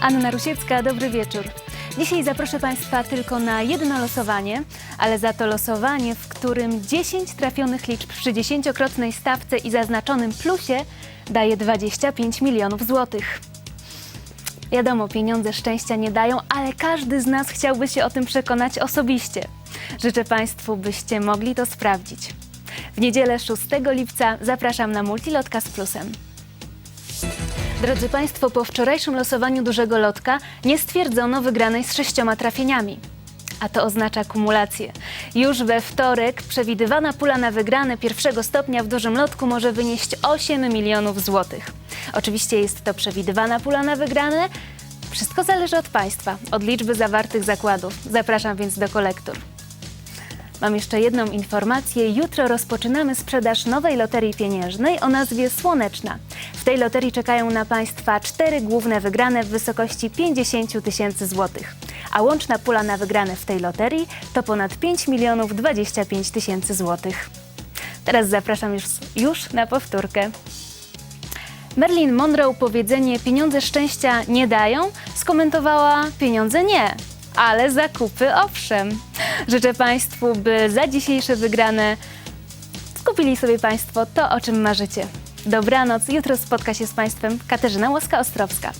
Anna Rusiecka, dobry wieczór. Dzisiaj zaproszę Państwa tylko na jedno losowanie, ale za to losowanie, w którym 10 trafionych liczb przy dziesięciokrotnej stawce i zaznaczonym plusie daje 25 milionów złotych. Wiadomo, pieniądze szczęścia nie dają, ale każdy z nas chciałby się o tym przekonać osobiście. Życzę Państwu, byście mogli to sprawdzić. W niedzielę 6 lipca zapraszam na Multilotka z plusem. Drodzy Państwo, po wczorajszym losowaniu dużego lotka nie stwierdzono wygranej z sześcioma trafieniami. A to oznacza kumulację. Już we wtorek przewidywana pula na wygrane pierwszego stopnia w dużym lotku może wynieść 8 milionów złotych. Oczywiście jest to przewidywana pula na wygrane. Wszystko zależy od Państwa, od liczby zawartych zakładów. Zapraszam więc do kolektur. Mam jeszcze jedną informację. Jutro rozpoczynamy sprzedaż nowej loterii pieniężnej o nazwie Słoneczna. W tej loterii czekają na Państwa cztery główne wygrane w wysokości 50 tysięcy złotych. A łączna pula na wygrane w tej loterii to ponad 5 milionów 25 tysięcy złotych. Teraz zapraszam już, już na powtórkę. Marilyn Monroe powiedzenie pieniądze szczęścia nie dają skomentowała pieniądze nie, ale zakupy owszem. Życzę Państwu, by za dzisiejsze wygrane skupili sobie Państwo to, o czym marzycie. Dobranoc, jutro spotka się z Państwem Katarzyna Łaska-Ostrowska.